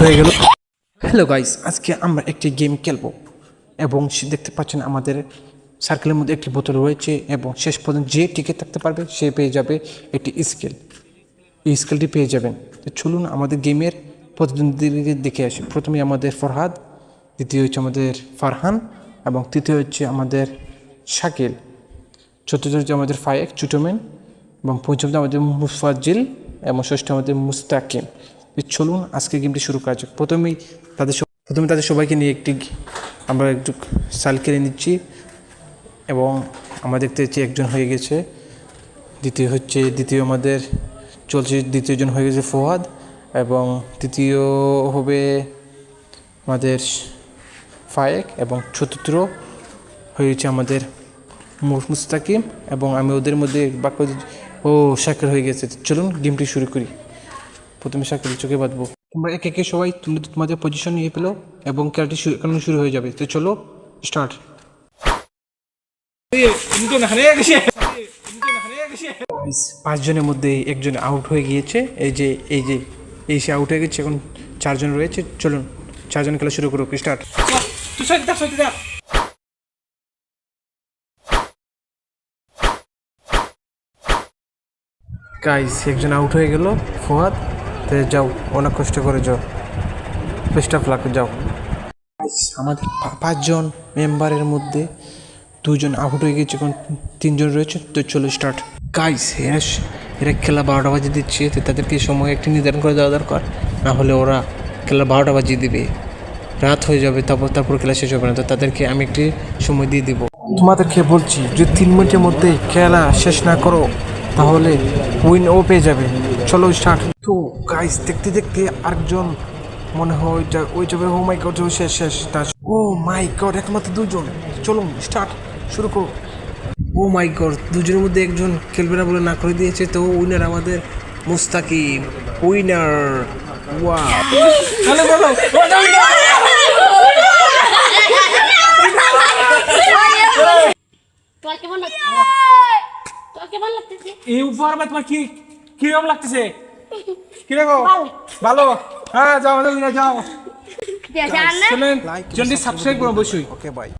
হয়ে গেল। Hello guys আজকে আমরা একটি গেম খেলব। এবং দেখতে পাচ্ছেন আমাদের সার্কেলের মধ্যে একটি বোতল রয়েছে এবং শেষ পর্যন্ত যে টিকে থাকতে পারবে, সে পেয়ে যাবে একটি স্কেল এই স্কেলটি পেয়ে যাবেন। তো চলুন আমাদের গেমের প্রতিদ্বন্দ্বীদেরকে দেখে আসি। প্রথমে আমাদের ফরহাদ, দ্বিতীয় হচ্ছে আমাদের ফারহান এবং তৃতীয় হচ্ছে আমাদের শাকিল। চতুর্থ হচ্ছে আমাদের ফায়েক চুটোমেন এবং পঞ্চমতে আমাদের মুফাজ্জিল এবং ষষ্ঠ আমাদের মুস্তাকিম। চলুন আজকে গেমটি শুরু করা যাক। প্রথমেই তাদের প্রথমে তাদের সবাইকে নিয়ে একটি আমরা একটু সাল কেড়ে নিচ্ছি এবং আমরা দেখতে পাচ্ছি একজন হয়ে গেছে। দ্বিতীয় হচ্ছে, দ্বিতীয় আমাদের চলছে দ্বিতীয়জন হয়ে গেছে ফোহাদ এবং তৃতীয় হবে আমাদের ফায়েক এবং চতুর্থ হয়েছে আমাদের মুস্তাকিম এবং আমি ওদের মধ্যে বাক্য ও শাকের হয়ে গেছে। চলুন গেমটি শুরু করি। প্রথমে শাকের চোখে বাঁধবো। তোমরা একে একে সবাই তুমি তোমাদের পজিশন নিয়ে পেল এবং খেলাটি এখন শুরু হয়ে যাবে। তো চলো স্টার্ট পাঁচজনের মধ্যে একজন আউট হয়ে গিয়েছে। এই যে এই যে, এই সে আউট হয়ে গেছে। এখন চারজন রয়েছে। চলুন, চারজন খেলা শুরু করুক। স্টার্ট গাইস একজন আউট হয়ে গেল ফোয়াদ তো যাও, অনেক কষ্ট করে যাও। বেস্ট অফ লাক যাও। আমাদের পাঁচজন মেম্বারের মধ্যে দুজন আউট হয়ে গেছে, এখন তিনজন রয়েছে, তো চলো স্টার্ট গাইস এরা এরা খেলা বারোটা বাজে দিচ্ছে, তো তাদেরকে সময় একটি নির্ধারণ করে দেওয়া দরকার। না হলে ওরা খেলা বারোটা বাজিয়ে দিবে। রাত হয়ে যাবে তারপর তারপর খেলা শেষ হবে না তো তাদেরকে আমি একটি সময় দিয়ে দিব। তোমাদেরকে বলছি যদি তিন মিনিটের মধ্যে খেলা শেষ না করো তাহলে উইন ও পেয়ে যাবে। চলো স্টার্ট তো গাইস দেখতে দেখতে আরেকজন মনে হয় ওইটা ওই যাবে ও মাই গড শেষ শেষ ও মাই গড একমাত্র দুজন। চলুন স্টার্ট শুরু করো। ও মাই গড দুজনের মধ্যে একজন খেলবে না বলে না করে দিয়েছে তো উইনার আমাদের মুস্তাকিম। উইনার ওয়া তোমার কেমন লাগছে তোমার কেমন লাগতেছে এই উপহার বা তোমার কি কীরকম লাগতেছে? কীরকম? ভালো। হ্যাঁ যাও যাও। যাও চ্যানেলটি সাবস্ক্রাইব করো অবশ্যই। Okay bye